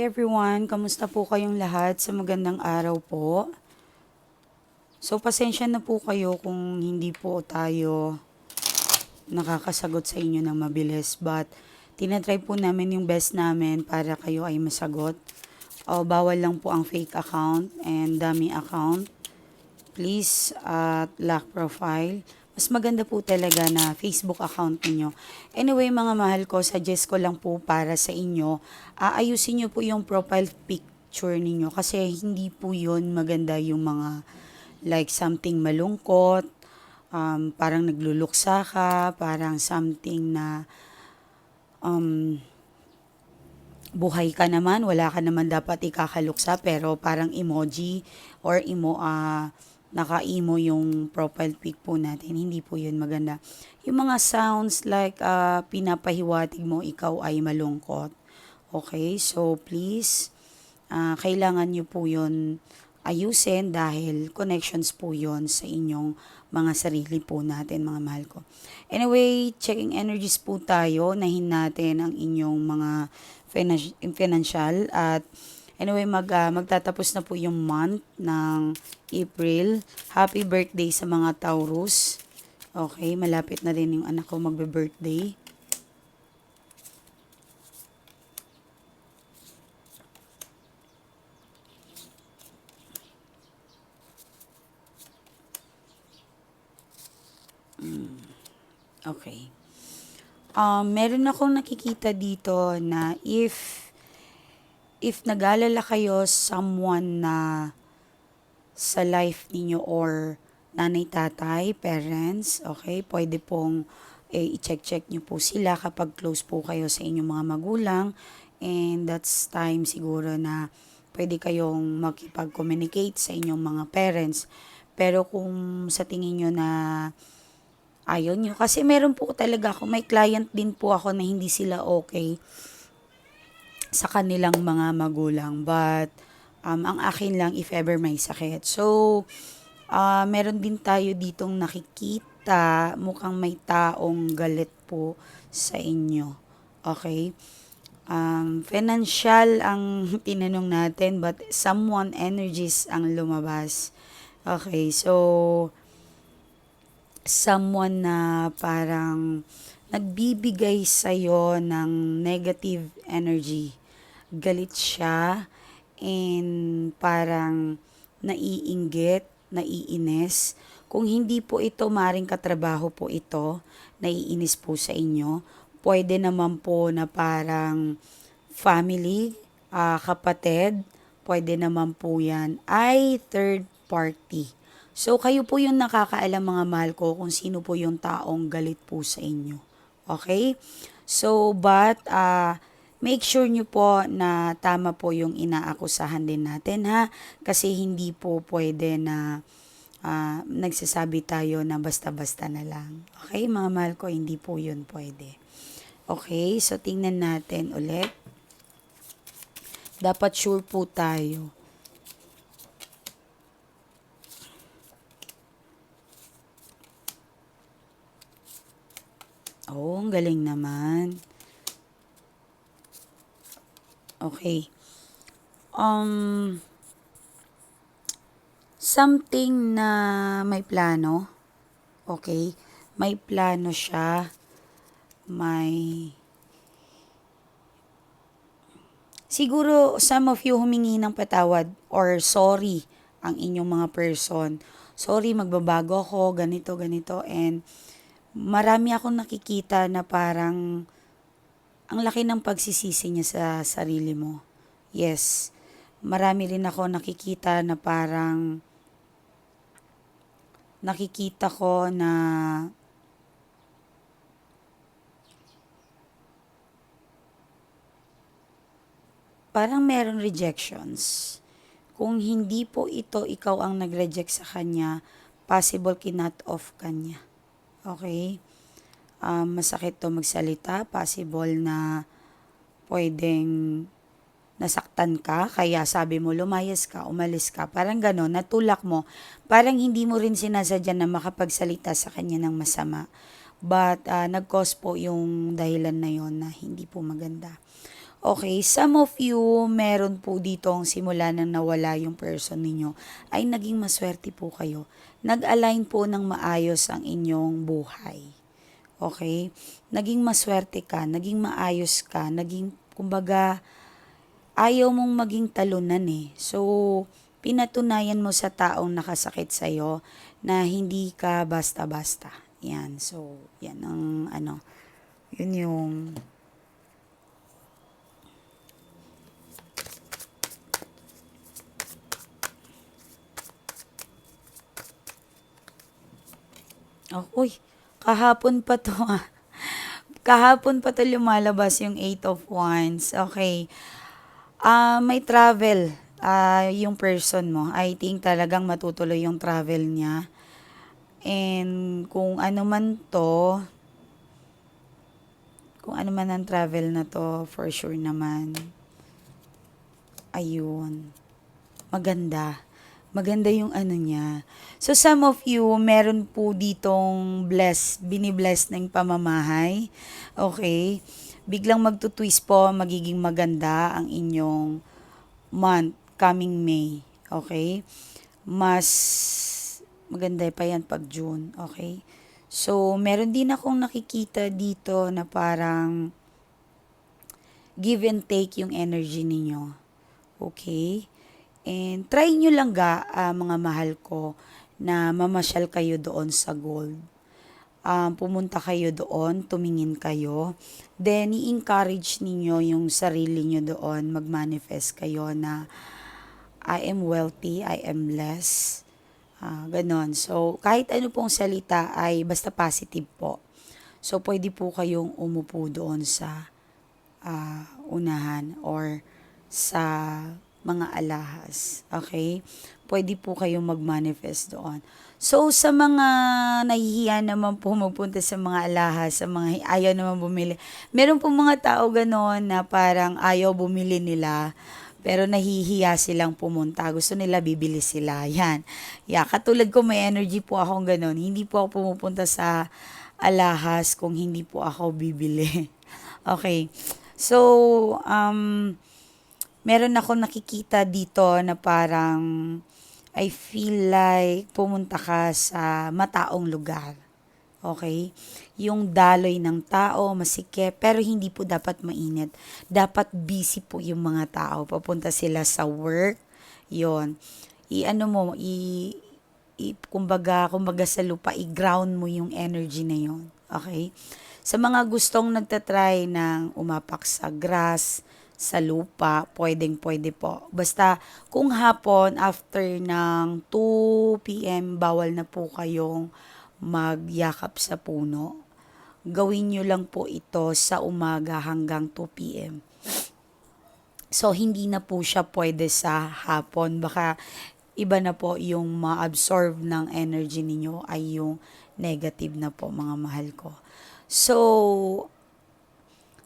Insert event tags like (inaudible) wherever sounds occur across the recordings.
Everyone, kamusta po kayong lahat sa magandang araw po? So pasensya na po kayo kung hindi po tayo nakakasagot sa inyo ng mabilis but tinatry po namin yung best namin para kayo ay masagot. O, bawal lang po ang fake account and dummy account. Please at lock profile. Mas maganda po talaga na Facebook account niyo. Anyway, mga mahal ko, suggest ko lang po para sa inyo, aayusin niyo po yung profile picture ninyo kasi hindi po yun maganda yung mga like something malungkot, um, parang nagluluksa ka, parang something na um, buhay ka naman, wala ka naman dapat ikakaluksa, pero parang emoji or emo, ah, naka-emo yung profile pic po natin. Hindi po yun maganda. Yung mga sounds like ah, pinapahiwatig mo ikaw ay malungkot. Okay, so please, ah, kailangan nyo po yun ayusin dahil connections po yon sa inyong mga sarili po natin, mga mahal ko. Anyway, checking energies po tayo. Nahin natin ang inyong mga finan- financial at anyway, mag, ah, magtatapos na po yung month ng April. Happy birthday sa mga Taurus. Okay, malapit na din yung anak ko magbe-birthday. Okay. Um, meron akong nakikita dito na if if nag-alala kayo someone na sa life ninyo or nanay, tatay, parents, okay, pwede pong eh, i-check-check nyo po sila kapag close po kayo sa inyong mga magulang and that's time siguro na pwede kayong makipag-communicate sa inyong mga parents. Pero kung sa tingin nyo na ayaw nyo. Kasi meron po talaga ako, may client din po ako na hindi sila okay sa kanilang mga magulang. But, um, ang akin lang if ever may sakit. So, ah meron din tayo ditong nakikita, mukhang may taong galit po sa inyo. Okay? Um, financial ang (laughs) tinanong natin, but someone energies ang lumabas. Okay, so, someone na parang nagbibigay sa'yo ng negative energy. Galit siya and parang naiinggit, naiinis. Kung hindi po ito maring katrabaho po ito, naiinis po sa inyo, pwede naman po na parang family, ah, kapatid, pwede naman po yan, ay third party. So, kayo po yung nakakaalam mga mahal ko kung sino po yung taong galit po sa inyo. Okay? So, but, uh, make sure nyo po na tama po yung inaakusahan din natin ha. Kasi hindi po pwede na uh, nagsasabi tayo na basta-basta na lang. Okay, mga mahal ko, hindi po yun pwede. Okay, so tingnan natin ulit. Dapat sure po tayo. Oh, ang galing naman. Okay. Um, something na may plano. Okay. May plano siya. May... Siguro, some of you humingi ng patawad or sorry ang inyong mga person. Sorry, magbabago ako, ganito, ganito. And marami akong nakikita na parang ang laki ng pagsisisi niya sa sarili mo. Yes, marami rin ako nakikita na parang nakikita ko na parang meron rejections. Kung hindi po ito ikaw ang nag-reject sa kanya, possible kinat off kanya. Okay? Um, masakit to magsalita. Possible na pwedeng nasaktan ka, kaya sabi mo, lumayas ka, umalis ka. Parang gano'n, natulak mo. Parang hindi mo rin sinasadya na makapagsalita sa kanya ng masama. But uh, nag-cause po yung dahilan na yon na hindi po maganda. Okay, some of you, meron po ditong simula nang nawala yung person ninyo, ay naging maswerte po kayo. Nag-align po ng maayos ang inyong buhay. Okay? Naging maswerte ka, naging maayos ka, naging, kumbaga, ayaw mong maging talunan eh. So, pinatunayan mo sa taong nakasakit sa'yo na hindi ka basta-basta. Yan. So, yan ang ano, yun yung Oh, uy, kahapon pa to ah. Kahapon pa to lumalabas yung Eight of Wands. Okay. Ah, may travel ah yung person mo. I think talagang matutuloy yung travel niya. And kung ano man to, kung ano man ang travel na to, for sure naman. Ayun. Maganda. Maganda yung ano niya. So some of you, meron po ditong bless, binibless ng pamamahay. Okay? Biglang magtutwist po, magiging maganda ang inyong month, coming May. Okay? Mas maganda pa yan pag June. Okay? So, meron din akong nakikita dito na parang give and take yung energy ninyo. Okay? And try nyo lang ga, ah, mga mahal ko, na mamasyal kayo doon sa gold. Um, pumunta kayo doon, tumingin kayo. Then, i-encourage ninyo yung sarili nyo doon, mag-manifest kayo na I am wealthy, I am blessed. Ah, ganon. So, kahit ano pong salita ay basta positive po. So, pwede po kayong umupo doon sa ah, unahan or sa mga alahas. Okay? Pwede po kayong mag-manifest doon. So, sa mga nahihiya naman po magpunta sa mga alahas, sa mga ayaw naman bumili, meron po mga tao ganon na parang ayaw bumili nila, pero nahihiya silang pumunta. Gusto nila bibili sila. (laughs) Yan. Yeah, katulad ko may energy po akong ganon. Hindi po ako pumupunta sa alahas kung hindi po ako bibili. (laughs) okay. So, um, meron ako nakikita dito na parang I feel like pumunta ka sa mataong lugar. Okay? Yung daloy ng tao, masikip, pero hindi po dapat mainit. Dapat busy po yung mga tao. Papunta sila sa work. yon I-ano mo, i, i kumbaga, kumbaga sa lupa, i-ground mo yung energy na yon Okay? Sa mga gustong nagtatry ng umapak sa grass, sa lupa, pwedeng pwede po. Basta kung hapon after ng 2 p.m. bawal na po kayong magyakap sa puno. Gawin nyo lang po ito sa umaga hanggang 2 p.m. So, hindi na po siya pwede sa hapon. Baka iba na po yung ma-absorb ng energy ninyo ay yung negative na po mga mahal ko. So,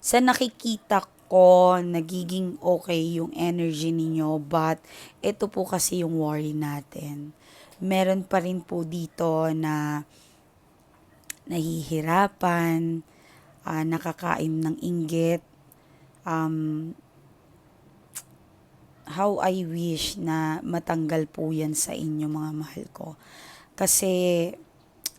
sa nakikita ko, nagiging okay yung energy ninyo, but ito po kasi yung worry natin. Meron pa rin po dito na nahihirapan, uh, nakakain ng inggit, um, how I wish na matanggal po yan sa inyo mga mahal ko. Kasi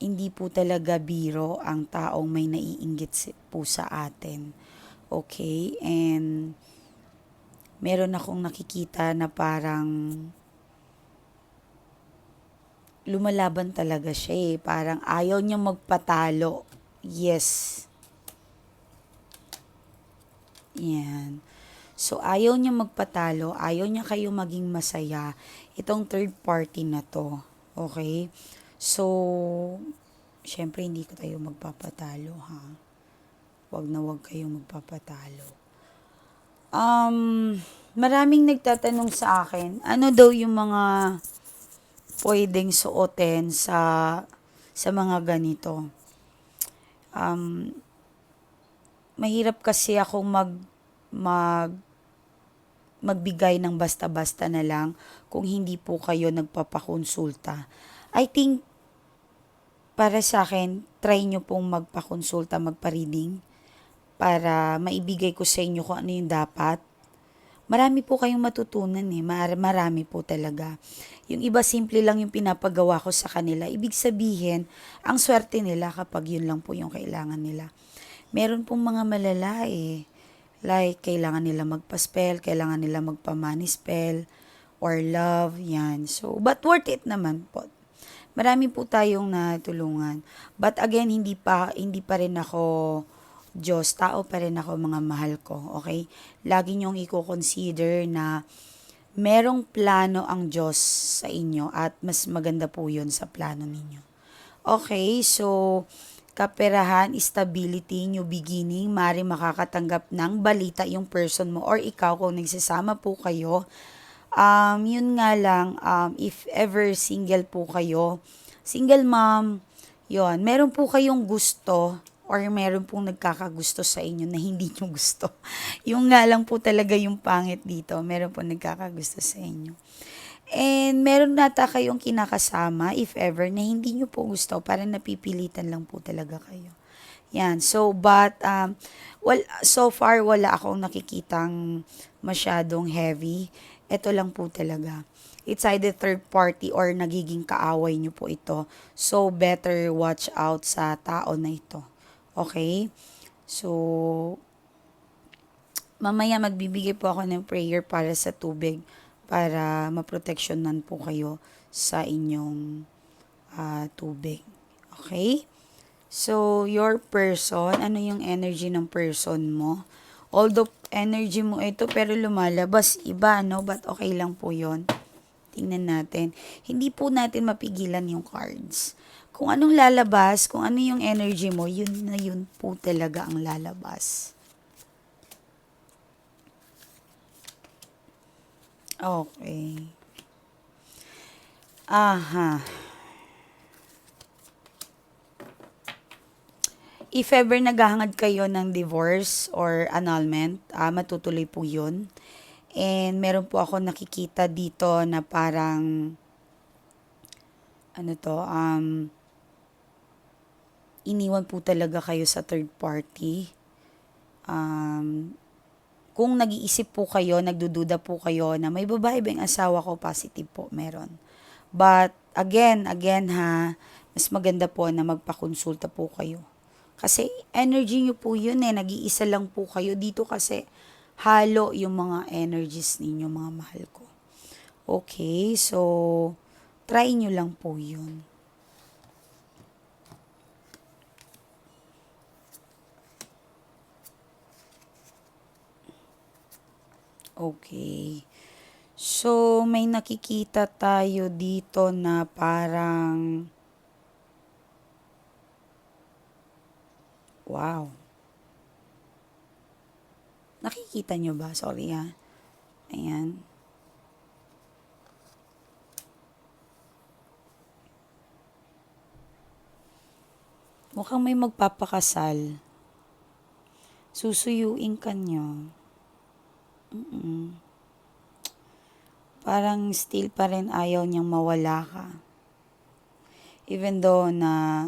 hindi po talaga biro ang taong may naiinggit po sa atin Okay? And meron akong nakikita na parang lumalaban talaga siya eh. Parang ayaw niya magpatalo. Yes. Yan. So, ayaw niya magpatalo, ayaw niya kayo maging masaya, itong third party na to. Okay? So, syempre hindi ko tayo magpapatalo, ha? Wag na wag kayong magpapatalo. Um, maraming nagtatanong sa akin, ano daw yung mga pwedeng suotin sa sa mga ganito. Um, mahirap kasi ako mag mag magbigay ng basta-basta na lang kung hindi po kayo nagpapakonsulta. I think para sa akin, try nyo pong magpakonsulta, magpa-reading para maibigay ko sa inyo kung ano yung dapat. Marami po kayong matutunan eh. Mar- marami po talaga. Yung iba simple lang yung pinapagawa ko sa kanila. Ibig sabihin, ang swerte nila kapag yun lang po yung kailangan nila. Meron pong mga malala eh. Like, kailangan nila magpa-spell, kailangan nila magpa-money spell, or love, yan. So, but worth it naman po. Marami po tayong natulungan. But again, hindi pa, hindi pa rin ako Diyos, tao pa rin ako mga mahal ko, okay? Lagi niyong i-consider na merong plano ang Diyos sa inyo at mas maganda po yun sa plano ninyo. Okay, so kaperahan, stability, new beginning, mari makakatanggap ng balita yung person mo or ikaw kung nagsasama po kayo. Um, yun nga lang, um, if ever single po kayo, single mom, yon meron po kayong gusto or meron pong nagkakagusto sa inyo na hindi nyo gusto. (laughs) yung nga lang po talaga yung pangit dito, meron po nagkakagusto sa inyo. And meron nata kayong kinakasama, if ever, na hindi nyo po gusto, parang napipilitan lang po talaga kayo. Yan. So, but, um, well, so far, wala akong nakikitang masyadong heavy. Ito lang po talaga. It's either third party or nagiging kaaway nyo po ito. So, better watch out sa tao na ito. Okay? So, mamaya magbibigay po ako ng prayer para sa tubig para maproteksyonan po kayo sa inyong uh, tubig. Okay? So, your person, ano yung energy ng person mo? Although energy mo ito pero lumalabas iba, no? But okay lang po yon Tingnan natin. Hindi po natin mapigilan yung cards. Kung anong lalabas, kung ano yung energy mo, yun na yun po talaga ang lalabas. Okay. Aha. If ever naghahangad kayo ng divorce or annulment, uh, matutuloy po yun. And meron po ako nakikita dito na parang ano to, um, iniwan po talaga kayo sa third party. Um, kung nag-iisip po kayo, nagdududa po kayo na may babae ba yung asawa ko, positive po, meron. But, again, again ha, mas maganda po na magpakonsulta po kayo. Kasi energy nyo po yun eh, nag-iisa lang po kayo dito kasi halo yung mga energies ninyo, mga mahal ko. Okay, so, try nyo lang po yun. Okay. So, may nakikita tayo dito na parang Wow. Nakikita nyo ba? Sorry ha. Ayan. Mukhang may magpapakasal. Susuyuin ka nyo. Mm-mm. Parang still pa rin ayaw niyang mawala ka. Even though na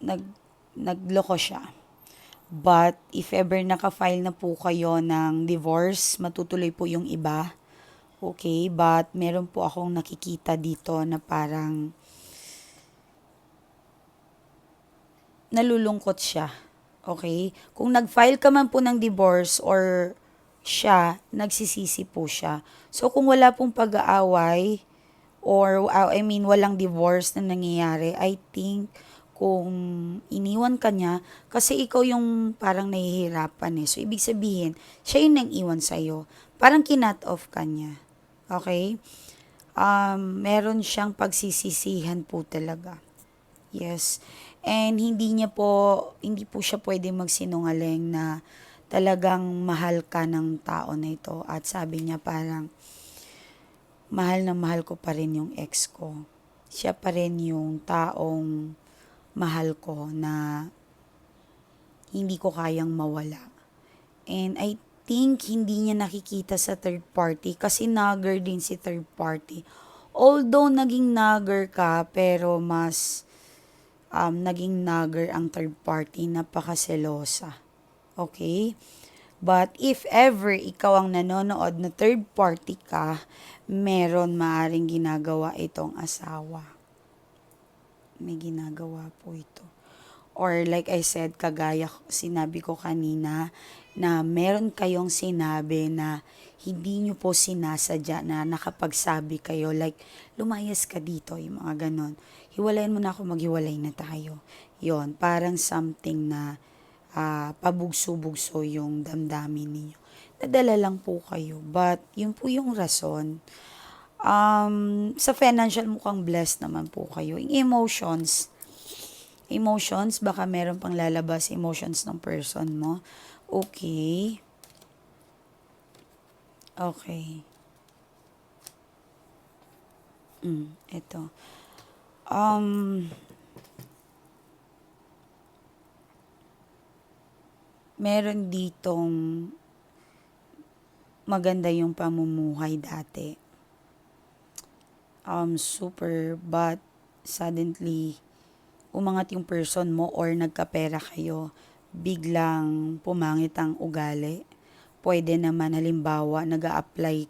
nag, nagloko siya. But if ever naka-file na po kayo ng divorce, matutuloy po yung iba. Okay, but meron po akong nakikita dito na parang nalulungkot siya Okay? Kung nag-file ka man po ng divorce or siya, nagsisisi po siya. So, kung wala pong pag-aaway or, uh, I mean, walang divorce na nangyayari, I think kung iniwan ka niya, kasi ikaw yung parang nahihirapan eh. So, ibig sabihin, siya yung nang iwan sa'yo. Parang kinat off ka niya. Okay? Um, meron siyang pagsisisihan po talaga. Yes. And hindi niya po, hindi po siya pwede magsinungaling na talagang mahal ka ng tao na ito. At sabi niya parang, mahal na mahal ko pa rin yung ex ko. Siya pa rin yung taong mahal ko na hindi ko kayang mawala. And I think hindi niya nakikita sa third party kasi nagger din si third party. Although naging nagger ka pero mas um, naging nagger ang third party, napakaselosa. Okay? But if ever ikaw ang nanonood na third party ka, meron maaring ginagawa itong asawa. May ginagawa po ito. Or like I said, kagaya sinabi ko kanina, na meron kayong sinabi na hindi nyo po sinasadya na nakapagsabi kayo, like, lumayas ka dito, yung mga ganon. Hiwalayan mo na ako, maghiwalay na tayo. yon parang something na ah, pabugso-bugso yung damdamin niyo. Nadala lang po kayo. But, yun po yung rason. Um, sa financial mukhang blessed naman po kayo. Yung emotions, emotions, baka meron pang lalabas emotions ng person mo. Okay. Okay. Mm, ito. Um, meron ditong maganda yung pamumuhay dati. Um, super, but suddenly, umangat yung person mo or nagkapera kayo, biglang pumangit ang ugali. Pwede naman, halimbawa, nag apply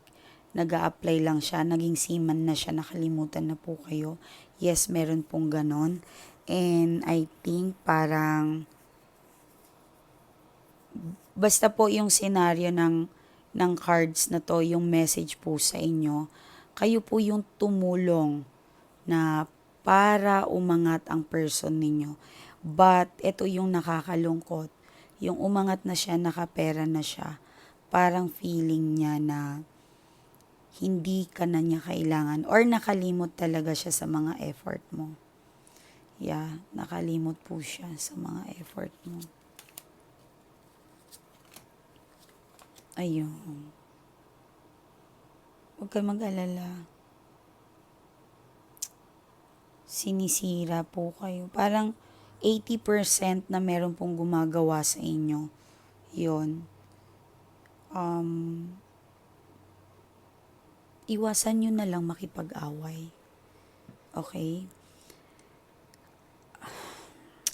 nag apply lang siya, naging seaman na siya, nakalimutan na po kayo. Yes, meron pong ganon. And I think parang basta po yung senaryo ng ng cards na to, yung message po sa inyo, kayo po yung tumulong na para umangat ang person ninyo. But ito yung nakakalungkot. Yung umangat na siya, nakapera na siya. Parang feeling niya na hindi ka na niya kailangan or nakalimot talaga siya sa mga effort mo. Yeah, nakalimot po siya sa mga effort mo. Ayun. Huwag ka mag-alala. Sinisira po kayo. Parang 80% na meron pong gumagawa sa inyo. Yun. Um, iwasan nyo na lang makipag-away. Okay?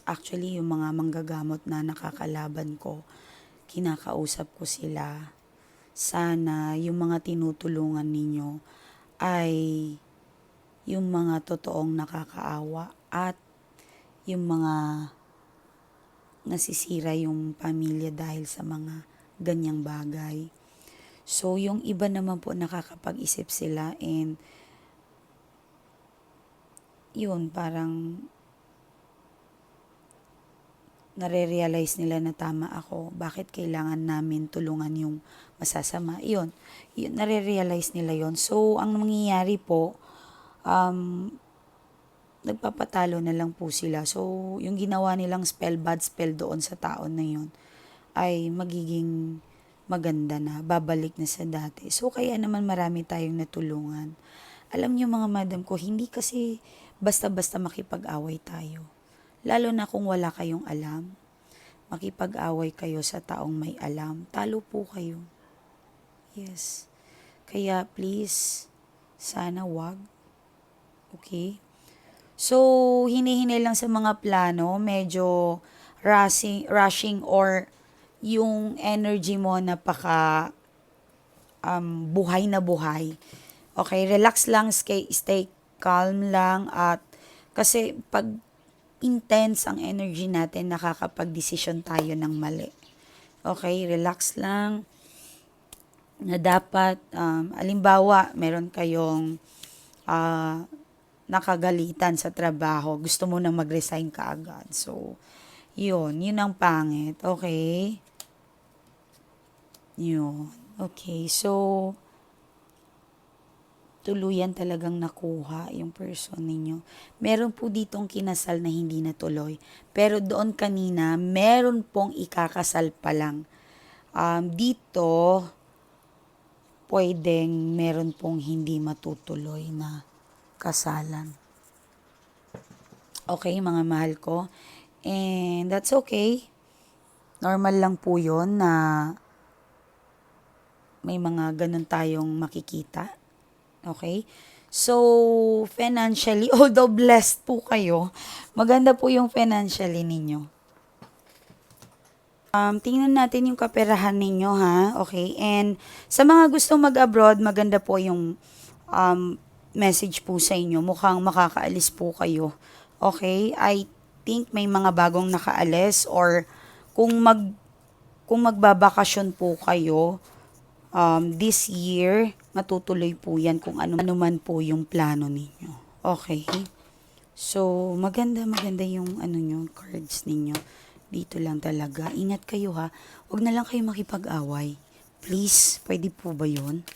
Actually, yung mga manggagamot na nakakalaban ko, kinakausap ko sila. Sana yung mga tinutulungan ninyo ay yung mga totoong nakakaawa at yung mga nasisira yung pamilya dahil sa mga ganyang bagay. So, yung iba naman po nakakapag-isip sila and yun, parang nare-realize nila na tama ako. Bakit kailangan namin tulungan yung masasama? Yun, yun nare-realize nila yon So, ang mangyayari po, um, nagpapatalo na lang po sila. So, yung ginawa nilang spell, bad spell doon sa taon na yun, ay magiging maganda na, babalik na sa dati. So, kaya naman marami tayong natulungan. Alam niyo mga madam ko, hindi kasi basta-basta makipag-away tayo. Lalo na kung wala kayong alam. Makipag-away kayo sa taong may alam. Talo po kayo. Yes. Kaya please, sana wag. Okay? So, hinihinay lang sa mga plano, medyo rushing, rushing or yung energy mo napaka um, buhay na buhay. Okay, relax lang, stay, stay calm lang at kasi pag intense ang energy natin, nakakapag-desisyon tayo ng mali. Okay, relax lang na dapat, um, alimbawa, meron kayong uh, nakagalitan sa trabaho, gusto mo na mag-resign ka agad. So, yun, yun ang pangit. Okay? Yun. Okay, so, tuluyan talagang nakuha yung person ninyo. Meron po ditong kinasal na hindi natuloy. Pero doon kanina, meron pong ikakasal pa lang. Um, dito, pwedeng meron pong hindi matutuloy na kasalan. Okay, mga mahal ko. And that's okay. Normal lang po yon na may mga ganun tayong makikita Okay? So, financially, (laughs) although blessed po kayo, maganda po yung financially ninyo. Um, tingnan natin yung kaperahan ninyo ha, okay? And sa mga gustong mag-abroad, maganda po yung um, message po sa inyo. Mukhang makakaalis po kayo. Okay? I think may mga bagong nakaalis or kung mag kung magbabakasyon po kayo um, this year, matutuloy po yan kung ano, ano man po yung plano ninyo. Okay? So, maganda, maganda yung ano nyo, cards ninyo. Dito lang talaga. Ingat kayo ha. Huwag na lang kayo makipag-away. Please, pwede po ba yun?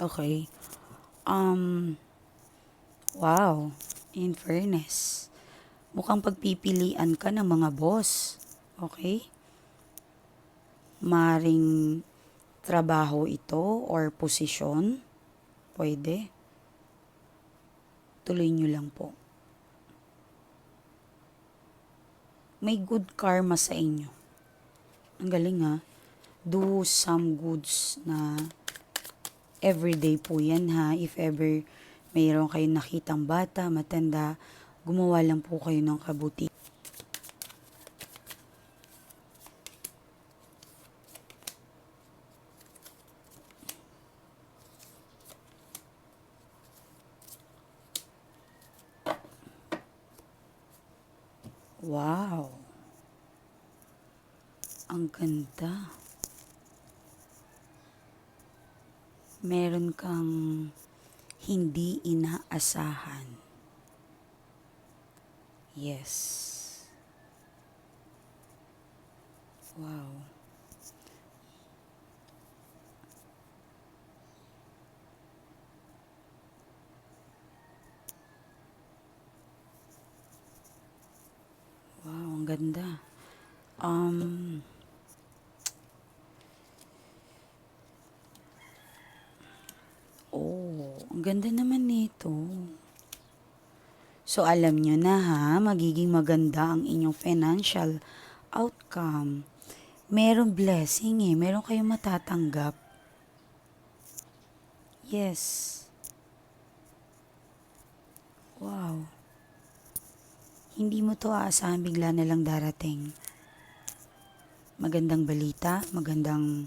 Okay. Um, wow. In fairness, mukhang pagpipilian ka ng mga boss. Okay? Maring trabaho ito or posisyon. Pwede. Tuloy nyo lang po. May good karma sa inyo. Ang galing ha. Do some goods na everyday po yan ha. If ever mayroon kayong nakitang bata, matanda, gumawa lang po kayo ng kabuti. Wow. Ang ganda. Meron kang hindi inaasahan. Yes. Wow. Wow, ang ganda. Um, oh, ang ganda naman nito. So, alam nyo na ha, magiging maganda ang inyong financial outcome. Merong blessing eh, meron kayong matatanggap. Yes. Wow. Hindi mo to aasahan bigla na lang darating. Magandang balita, magandang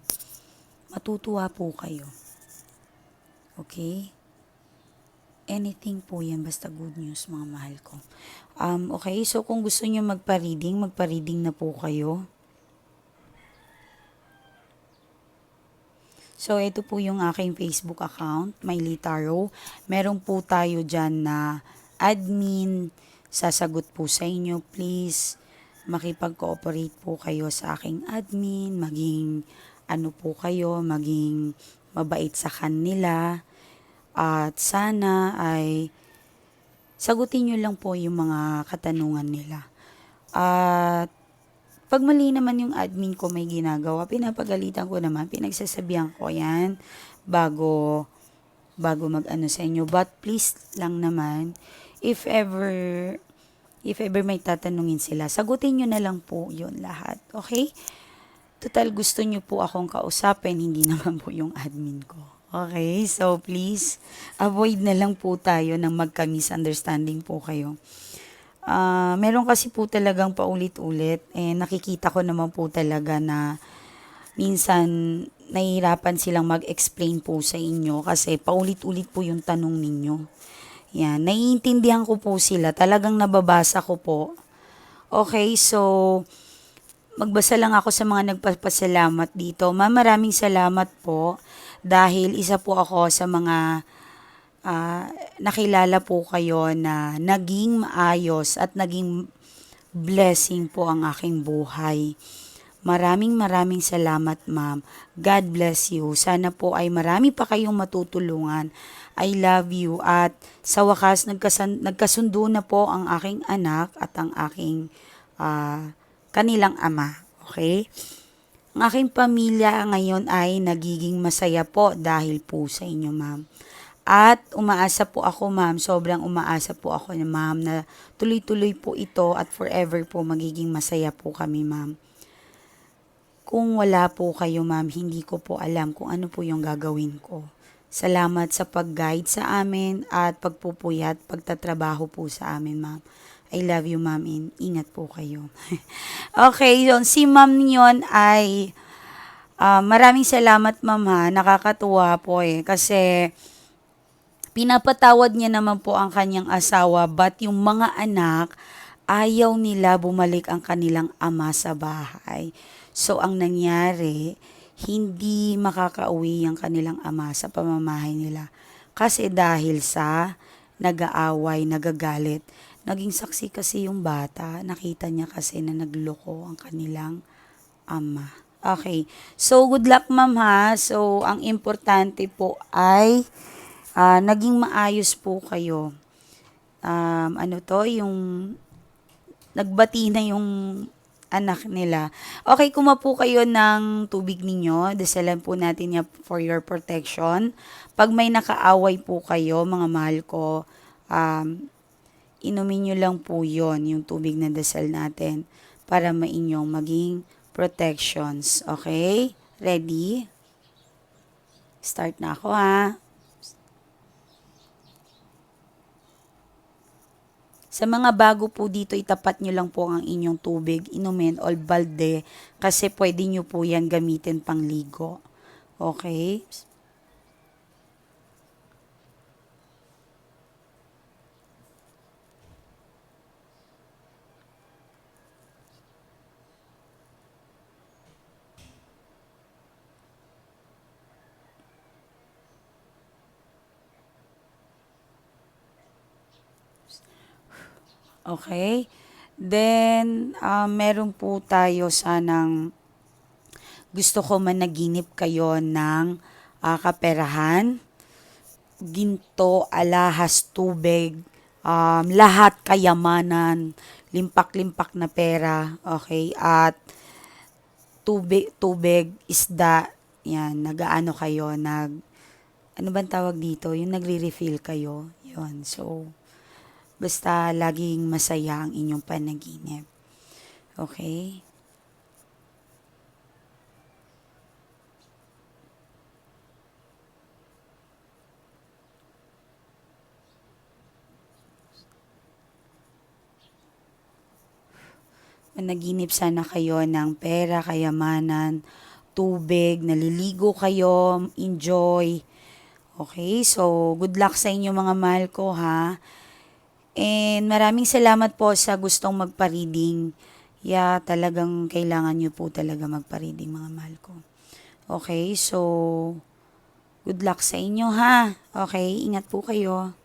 matutuwa po kayo. Okay? Anything po yan, basta good news mga mahal ko. Um, okay, so kung gusto nyo magpa-reading, magpa-reading na po kayo. So, ito po yung aking Facebook account, Miley Tarot. Meron po tayo dyan na admin, sasagot po sa inyo. Please, makipag-cooperate po kayo sa aking admin, maging ano po kayo, maging mabait sa kanila. At sana ay sagutin nyo lang po yung mga katanungan nila. At pag mali naman yung admin ko may ginagawa, pinapagalitan ko naman, pinagsasabihan ko yan bago bago mag-ano sa inyo. But please lang naman, if ever if ever may tatanungin sila, sagutin nyo na lang po yun lahat. Okay? Total gusto nyo po akong kausapin, hindi (laughs) naman po yung admin ko. Okay, so please, avoid na lang po tayo ng magka-misunderstanding po kayo. Ah, meron kasi po talagang paulit-ulit, eh nakikita ko naman po talaga na minsan nahihirapan silang mag-explain po sa inyo kasi paulit-ulit po yung tanong ninyo. Yan, naiintindihan ko po sila, talagang nababasa ko po. Okay, so magbasa lang ako sa mga nagpapasalamat dito. Ma'am, maraming salamat po dahil isa po ako sa mga ah, nakilala po kayo na naging maayos at naging blessing po ang aking buhay. Maraming maraming salamat ma'am. God bless you. Sana po ay marami pa kayong matutulungan. I love you. At sa wakas, nagkasan, nagkasundo na po ang aking anak at ang aking ah, kanilang ama. Okay? Ang aking pamilya ngayon ay nagiging masaya po dahil po sa inyo, ma'am. At umaasa po ako, ma'am, sobrang umaasa po ako, ma'am, na tuloy-tuloy po ito at forever po magiging masaya po kami, ma'am. Kung wala po kayo, ma'am, hindi ko po alam kung ano po yung gagawin ko. Salamat sa pag-guide sa amin at pagpupuyat, pagtatrabaho po sa amin, ma'am. I love you, ma'am, and ingat po kayo. (laughs) okay, yun. Si ma'am yun ay ah, maraming salamat, ma'am, ha. Nakakatuwa po eh. Kasi pinapatawad niya naman po ang kanyang asawa but yung mga anak ayaw nila bumalik ang kanilang ama sa bahay. So ang nangyari, hindi makakauwi ang kanilang ama sa pamamahay nila. Kasi dahil sa nag-aaway, nagagalit, naging saksi kasi yung bata, nakita niya kasi na nagloko ang kanilang ama. Okay. So, good luck, ma'am, ha. So, ang importante po ay ah, naging maayos po kayo. Um, ano to, yung nagbati na yung anak nila. Okay, kuma po kayo ng tubig ninyo. Dasalan po natin yan for your protection. Pag may nakaaway po kayo, mga mahal ko, um, inumin nyo lang po yon yung tubig na dasal natin para mainyong maging protections. Okay? Ready? Start na ako ha. Sa mga bago po dito, itapat nyo lang po ang inyong tubig, inumin o balde kasi pwede nyo po yan gamitin pang ligo. Okay? Okay? Then, ah, meron po tayo sanang gusto ko managinip kayo ng ah, kaperahan, ginto, alahas, tubig, um, lahat kayamanan, limpak-limpak na pera, okay? At tubig, tubig, isda, yan, nagaano kayo, nag, ano bang tawag dito? Yung nagre-refill kayo, yon So, Basta laging masaya ang inyong panaginip. Okay? Managinip sana kayo ng pera, kayamanan, tubig, naliligo kayo, enjoy. Okay, so good luck sa inyo mga mahal ko ha. And maraming salamat po sa gustong magpa-reading. Yeah, talagang kailangan nyo po talaga magpa-reading mga mahal ko. Okay, so good luck sa inyo ha. Okay, ingat po kayo.